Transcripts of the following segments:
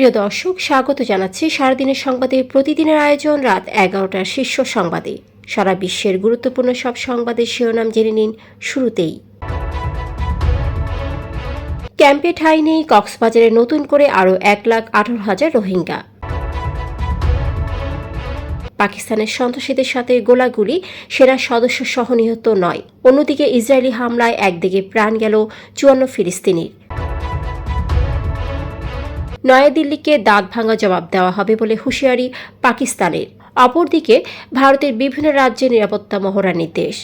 প্রিয় দর্শক, স্বাগত জানাচ্ছি সারাদিনের সংবাদে। প্রতিদিনের আয়োজন রাত এগারোটার শীর্ষ সংবাদে। সারা বিশ্বের গুরুত্বপূর্ণ সব সংবাদের শিরোনাম জেনে নিন শুরুতেই। ক্যাম্পে ঠাঁই নেই কক্সবাজারে নতুন করে আরও এক লাখ আঠারো হাজার রোহিঙ্গা। পাকিস্তানের সন্ত্রাসীদের সাথে গোলাগুলি, সেনা সদস্য সহ নিহত নয়। অন্যদিকে ইসরায়েলি হামলায় একদিকে প্রাণ গেল চুয়ান্ন ফিলিস্তিনির। নয়াদিল্লিকে দাঁত ভাঙা জবাব দেওয়া হবে বলে হুঁশিয়ারি পাকিস্তানের। অপরদিকে, ভারতের বিভিন্ন রাজ্যে নিরাপত্তা মহড়ার নির্দেশ।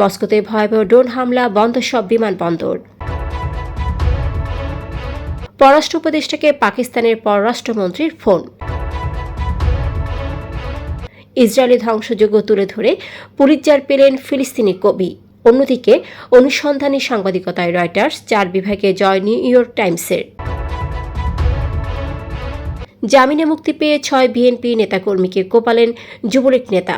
মস্কোতে ভয়াবহ ড্রোন হামলা, বন্ধ সব বিমানবন্দর পররাষ্ট্র উপদেষ্টাকে পাকিস্তানের পররাষ্ট্রমন্ত্রীর ফোন। ইসরায়েলি ধ্বংসযোগ্য তুলে ধরে পুলিৎজার পেলেন ফিলিস্তিনি কবি। অন্যদিকে অনুসন্ধানী সাংবাদিকতায় রয়টার্স, চার বিভাগে জয় নিউ ইয়র্ক টাইমসের। জামিনে মুক্তি পেয়ে ছয় বিএনপি নেতাকর্মীকে কোপালেন যুবলীগ নেতা।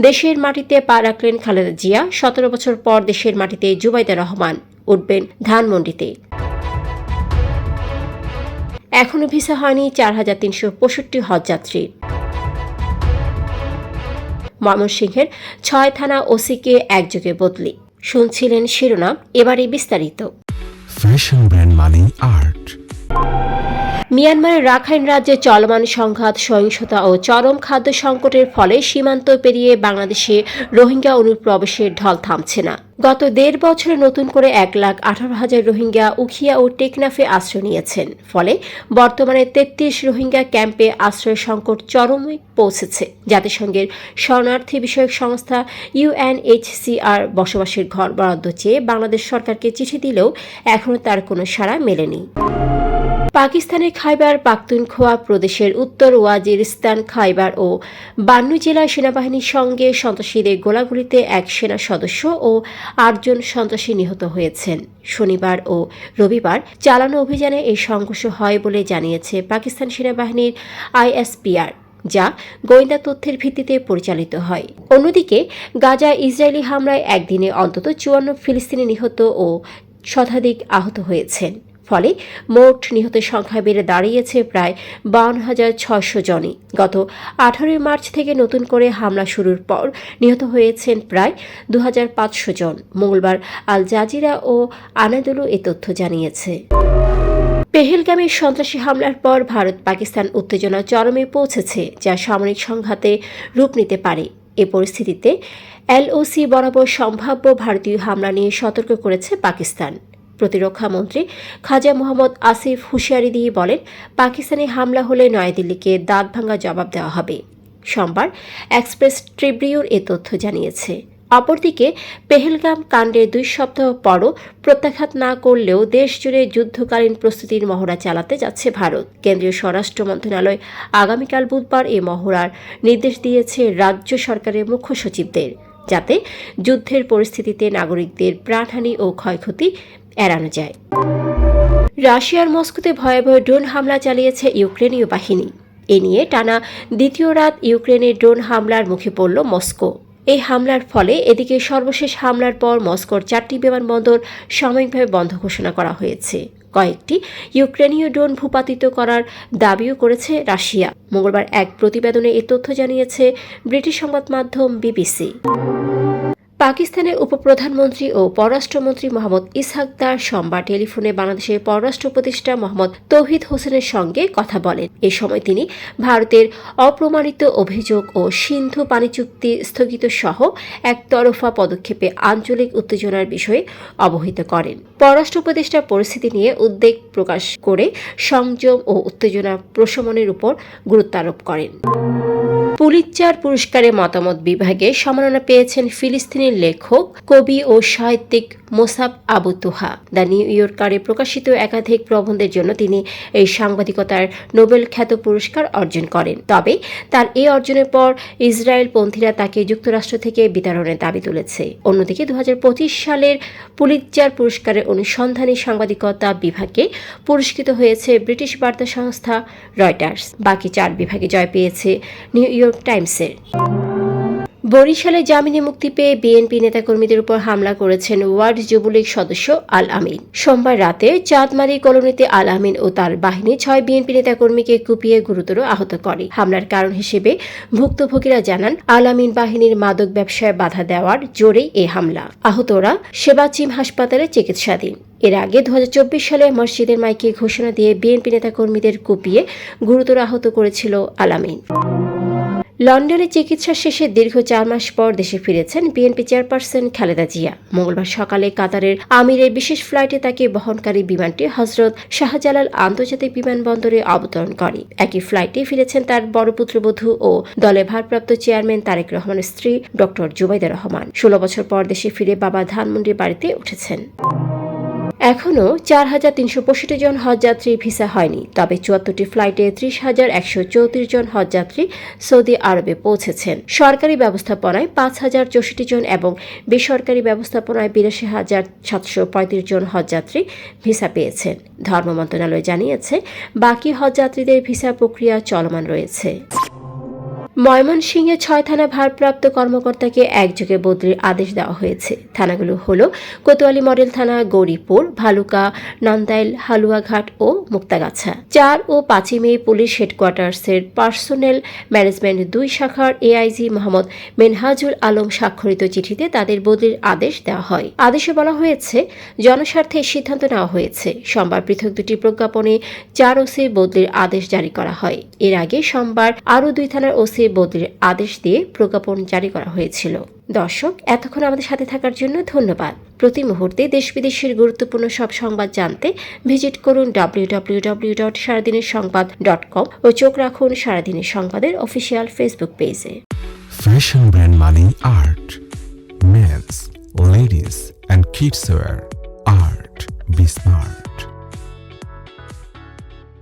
দেশের মাটিতে পা রাখলেন খালেদা জিয়া, সতেরো বছর পর দেশের মাটিতে জুবাইদা রহমান, উঠবেন ধানমন্ডিতে। এখনও ভিসা হয়নি চার হাজার তিনশো পঁয়ষট্টি হজযাত্রীর ময়মনসিংহের ছয় থানা ওসিকে একযোগে বদলি। শুনছিলেন শিরোনাম এবারে বিস্তারিত। ফ্যাশন ব্র্যান্ড মানে আর্ট মিয়ানমারের রাখাইন রাজ্যে চলমান সংঘাত, সহিংসতা ও চরম খাদ্য সংকটের ফলে সীমান্ত পেরিয়ে বাংলাদেশে রোহিঙ্গা অনুপ্রবেশের ঢল থামছে না। গত দেড় বছরে নতুন করে এক লাখ আঠারো হাজার রোহিঙ্গা উখিয়া ও টেকনাফে আশ্রয় নিয়েছেন। ফলে বর্তমানে তেত্রিশ রোহিঙ্গা ক্যাম্পে আশ্রয় সংকট চরমে পৌঁছেছে। জাতিসংঘের শরণার্থী বিষয়ক সংস্থা ইউএনএইচসিআর বসবাসের ঘর বরাদ্দ চেয়ে বাংলাদেশ সরকারকে চিঠি দিলেও এখনও তার কোনো সাড়া মেলেনি। পাকিস্তানের খাইবার পাখতুনখোয়া প্রদেশের উত্তর ওয়াজিরিস্তান খাইবার ও বান্নু জেলার সেনাবাহিনীর সঙ্গে সন্ত্রাসীদের গোলাগুলিতে এক সেনা সদস্য ও আটজন সন্ত্রাসী নিহত হয়েছেন। শনিবার ও রবিবার চালানো অভিযানে এই সংঘর্ষ হয় বলে জানিয়েছে পাকিস্তান সেনাবাহিনীর আইএসপিআর, যা গোয়েন্দা তথ্যের ভিত্তিতে পরিচালিত হয়। অন্যদিকে, গাজা ইসরায়েলি হামলায় একদিনে অন্তত চুয়ান্ন ফিলিস্তিনি নিহত ও শতাধিক আহত হয়েছেন। ফলে মোট নিহতের সংখ্যা বেড়ে দাঁড়িয়েছে প্রায় বাউন্ন হাজার ছয়শো জনই। গত আঠারোই মার্চ থেকে নতুন করে হামলা শুরুর পর নিহত হয়েছেন প্রায় দু হাজার পাঁচশো জন। মঙ্গলবার আল জাজিরা ও আনাদুলু এ তথ্য জানিয়েছে। পেহেলগামের সন্ত্রাসী হামলার পর ভারত পাকিস্তান উত্তেজনা চরমে পৌঁছেছে, যা সামরিক সংঘাতে রূপ নিতে পারে। এ পরিস্থিতিতে এলওসি বরাবর সম্ভাব্য ভারতীয় হামলা নিয়ে সতর্ক করেছে পাকিস্তান। প্রতিরক্ষা মন্ত্রী খাজা মোহাম্মদ আসিফ হুঁশিয়ারি দিয়ে বলেন, পাকিস্তানি হামলা হলে নয়াদিল্লিকে দাঁত ভাঙা জবাব দেওয়া হবে। সোমবার এক্সপ্রেস ট্রিবিউন এ তথ্য জানিয়েছে। অপরদিকে, পেহেলগাম কাণ্ডের দুই সপ্তাহ পরও প্রত্যাঘাত না করলেও দেশজুড়ে যুদ্ধকালীন প্রস্তুতির মহড়া চালাতে যাচ্ছে ভারত। কেন্দ্রীয় স্বরাষ্ট্র মন্ত্রণালয় আগামীকাল বুধবার এই মহড়ার নির্দেশ দিয়েছে রাজ্য সরকারের মুখ্য সচিবদের, যাতে যুদ্ধের পরিস্থিতিতে নাগরিকদের প্রাণহানি ও ক্ষয়ক্ষতি এড়ানো যায়। রাশিয়ার মস্কোতে ভয়াবহ ড্রোন হামলা চালিয়েছে ইউক্রেনীয় বাহিনী। এ নিয়ে টানা দ্বিতীয় রাত ইউক্রেনের ড্রোন হামলার মুখে পড়ল মস্কো। এই হামলার ফলে এদিকে সর্বশেষ হামলার পর মস্কোর চারটি বিমানবন্দর সাময়িকভাবে বন্ধ ঘোষণা করা হয়েছে। কয়েকটি ইউক্রেনীয় ড্রোন ভূপাতিত করার দাবিও করেছে রাশিয়া। মঙ্গলবার এক প্রতিবেদনে এ তথ্য জানিয়েছে ব্রিটিশ সংবাদ মাধ্যম বিবিসি। পাকিস্তানের উপপ্রধানমন্ত্রী ও পররাষ্ট্রমন্ত্রী মোহাম্মদ ইসহাক দার সোমবার টেলিফোনে বাংলাদেশের পররাষ্ট্র উপদেষ্টা মোহাম্মদ তৌহিদ হোসেনের সঙ্গে কথা বলেন। এ সময় তিনি ভারতের অপ্রমাণিত অভিযোগ ও সিন্ধু পানি চুক্তি স্থগিত সহ একতরফা পদক্ষেপে আঞ্চলিক উত্তেজনার বিষয়ে অবহিত করেন। পররাষ্ট্র উপদেষ্টা পরিস্থিতি নিয়ে উদ্বেগ প্রকাশ করে সংযম ও উত্তেজনা প্রশমনের উপর গুরুত্ব আরোপ করেন। পুলিৎজার পুরস্কারে মতামত বিভাগে সম্মাননা পেয়েছেন ফিলিস্তিনের লেখক, কবি ও সাহিত্যিক Mosab Abu Toha. The New ইয়র্কারে প্রকাশিত একাধিক প্রবন্ধের জন্য তিনি এই সাংবাদিকতার নোবেল খ্যাত পুরস্কার অর্জন করেন। তবে তার এই অর্জনের পর ইসরায়েল পন্থীরা তাকে যুক্তরাষ্ট্র থেকে বিতরণের দাবি তুলেছে। অন্যদিকে দু হাজার পঁচিশ সালের পুলিৎজার পুরস্কারের অনুসন্ধানী সাংবাদিকতা বিভাগে পুরস্কৃত হয়েছে ব্রিটিশ বার্তা সংস্থা রয়টার্স। বাকি চার বিভাগে জয় পেয়েছে নিউ ইয়র্ক টাইমসের। বরিশালে জামিনে মুক্তি পেয়ে বিএনপি নেতাকর্মীদের উপর হামলা করেছেন ওয়ার্ড যুবলীগ সদস্য আল আমিন। সোমবার রাতে চাঁদমারি কলোনিতে আল আমিন ও তার বাহিনী ছয় বিএনপি নেতাকর্মীকে কুপিয়ে গুরুতর আহত করে। হামলার কারণ হিসেবে ভুক্তভোগীরা জানান, আল আমিন বাহিনীর মাদক ব্যবসায় বাধা দেওয়ার জোরেই এ হামলা। আহতরা সেবাচিম হাসপাতালে চিকিৎসাধীন। এর আগে দু হাজার চব্বিশ সালে মসজিদের মাইকে ঘোষণা দিয়ে বিএনপি নেতাকর্মীদের কুপিয়ে গুরুতর আহত করেছিল আলামিন লন্ডনে চিকিৎসা শেষে দীর্ঘ চার মাস পর দেশে ফিরেছেন বিএনপি চেয়ারপারসন খালেদা জিয়া। মঙ্গলবার সকালে কাতারের আমিরের বিশেষ ফ্লাইটে তাকে বহনকারী বিমানটি হজরত শাহজালাল আন্তর্জাতিক বিমানবন্দরে অবতরণ করে। একই ফ্লাইটে ফিরেছেন তার বড় পুত্রবধূ ও দলে ভারপ্রাপ্ত চেয়ারম্যান তারেক রহমানের স্ত্রী ডক্টর জুবাইদা রহমান। ষোলো বছর পর দেশে ফিরে বাবা ধানমন্ডির বাড়িতে উঠেছেন। এখনও চার হাজার তিনশো পঁয়ষট্টি জন হজযাত্রী ভিসা হয়নি, তবে চুয়াত্তরটি ফ্লাইটে ত্রিশ হাজার একশো চৌত্রিশ জন হজযাত্রী সৌদি আরবে পৌঁছেছেন। সরকারি ব্যবস্থাপনায় পাঁচ হাজার চৌষট্টি জন এবং বেসরকারি ব্যবস্থাপনায় বিরাশি হাজার সাতশো পঁয়ত্রিশ জন হজযাত্রী ভিসা পেয়েছেন। ধর্ম মন্ত্রণালয় জানিয়েছে, বাকি হজযাত্রীদের ভিসা প্রক্রিয়া চলমান রয়েছে। ময়মনসিংহে ছয় থানা ভারপ্রাপ্ত কর্মকর্তাকে একযোগে বদলির আদেশ দেওয়া হয়েছে। থানাগুলো হল কোতোয়ালি মডেল থানা, গৌরীপুর, ভালুকা, নান্দাইল, হালুয়াঘাট ও মুক্তাগাছা। চার ও পাঁচই মে পুলিশ হেডকোয়ার্টার্সের পার্সোনেল ম্যানেজমেন্ট দুই শাখার এআইজি মোহাম্মদ মেনহাজুল আলম স্বাক্ষরিত চিঠিতে তাদের বদলির আদেশ দেওয়া হয়। আদেশে বলা হয়েছে, জনস্বার্থে সিদ্ধান্ত নেওয়া হয়েছে। সোমবার পৃথক দুটি প্রজ্ঞাপনে চার ওসি বদলির আদেশ জারি করা হয়। এর আগে সোমবার আরও দুই থানার ওসি বদলির আদেশ দিয়ে প্রজ্ঞাপন জারি করা হয়েছিল দর্শক এতক্ষণ আমাদের সাথে থাকার জন্য ধন্যবাদ প্রতি মুহূর্তে দেশ বিদেশের গুরুত্বপূর্ণ সব সংবাদ জানতে ভিজিট করুন ডাব্লিউ সারাদিনের সংবাদ ডট কম ও চোখ রাখুন সারাদিনের সংবাদের অফিসিয়াল ফেসবুক পেজে brand money art. Men's, ladies, and kids wear art. Be smart.